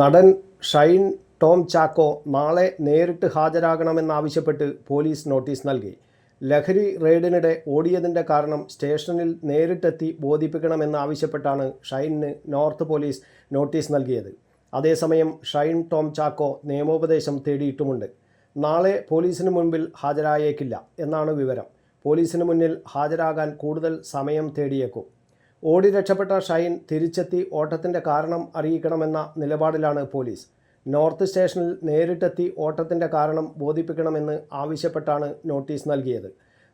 നടൻ ഷൈൻ ടോം ചാക്കോ നാളെ നേരിട്ട് ഹാജരാകണമെന്നാവശ്യപ്പെട്ട് പോലീസ് നോട്ടീസ് നൽകി. ലഹരി റെയ്ഡിനിടെ ഓടിയതിന്റെ കാരണം സ്റ്റേഷനിൽ നേരിട്ടെത്തി ബോധിപ്പിക്കണമെന്നാവശ്യപ്പെട്ടാണ് ഷൈനിന് നോർത്ത് പോലീസ് നോട്ടീസ് നൽകിയത്. അതേസമയം ഷൈൻ ടോം ചാക്കോ നിയമോപദേശം തേടിയിട്ടുമുണ്ട്. നാളെ പോലീസിന് മുൻപിൽ ഹാജരായേക്കില്ല എന്നാണ് വിവരം. പോലീസിന് മുന്നിൽ ഹാജരാകാൻ കൂടുതൽ സമയം തേടിയേക്കും. ഓടി രക്ഷപ്പെട്ട ഷൈൻ തിരിച്ചെത്തി ഓട്ടത്തിന്റെ കാരണം അറിയിക്കണമെന്ന നിലപാടിലാണ് പോലീസ്. നോർത്ത് സ്റ്റേഷനിൽ നേരിട്ടെത്തി ഓട്ടത്തിന്റെ കാരണം ബോധിപ്പിക്കണമെന്ന് ആവശ്യപ്പെട്ടാണ് നോട്ടീസ് നൽകിയത്.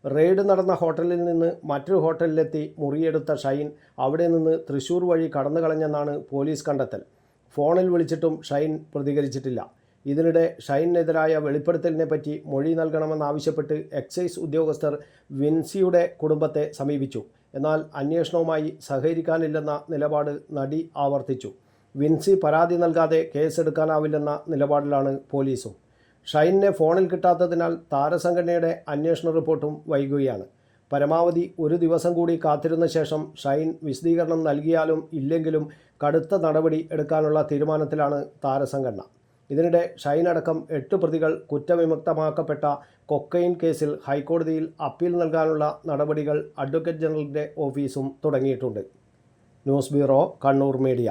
റെയ്ഡ് നടന്ന ഹോട്ടലിൽ നിന്ന് മറ്റൊരു ഹോട്ടലിലെത്തി മുറിയെടുത്ത ഷൈൻ അവിടെ നിന്ന് തൃശൂർ വഴി കടന്നു കളഞ്ഞെന്നാണ് പോലീസ് കണ്ടെത്തൽ. ഫോണിൽ വിളിച്ചിട്ടും ഷൈൻ പ്രതികരിച്ചിട്ടില്ല. ഇതിനിടെ ഷൈനെതിരായ വെളിപ്പെടുത്തലിനെ പറ്റി മൊഴി നൽകണമെന്നാവശ്യപ്പെട്ട് എക്സൈസ് ഉദ്യോഗസ്ഥർ വിൻസിയുടെ കുടുംബത്തെ സമീപിച്ചു. എന്നാൽ അന്വേഷണവുമായി സഹകരിക്കാനില്ലെന്ന നിലപാട് നടി ആവർത്തിച്ചു. വിൻസി പരാതി നൽകാതെ കേസെടുക്കാനാവില്ലെന്ന നിലപാടിലാണ് പോലീസും. ഷൈനിനെ ഫോണിൽ കിട്ടാത്തതിനാൽ താരസംഘടനയുടെ അന്വേഷണ റിപ്പോർട്ടും വൈകുകയാണ്. പരമാവധി ഒരു ദിവസം കൂടി കാത്തിരുന്ന ശേഷം ഷൈൻ വിശദീകരണം നൽകിയാലും ഇല്ലെങ്കിലും കടുത്ത നടപടി എടുക്കാനുള്ള തീരുമാനത്തിലാണ് താരസംഘടന. ഇതിനിടെ ഷൈൻ അടക്കം എട്ട് പ്രതികൾ കുറ്റവിമുക്തമാക്കപ്പെട്ട കൊക്കൈൻ കേസിൽ ഹൈക്കോടതിയിൽ അപ്പീൽ നൽകാനുള്ള നടപടികൾ അഡ്വക്കേറ്റ് ജനറലിന്റെ ഓഫീസും തുടങ്ങിയിട്ടുണ്ട്. News bureau Kannur media.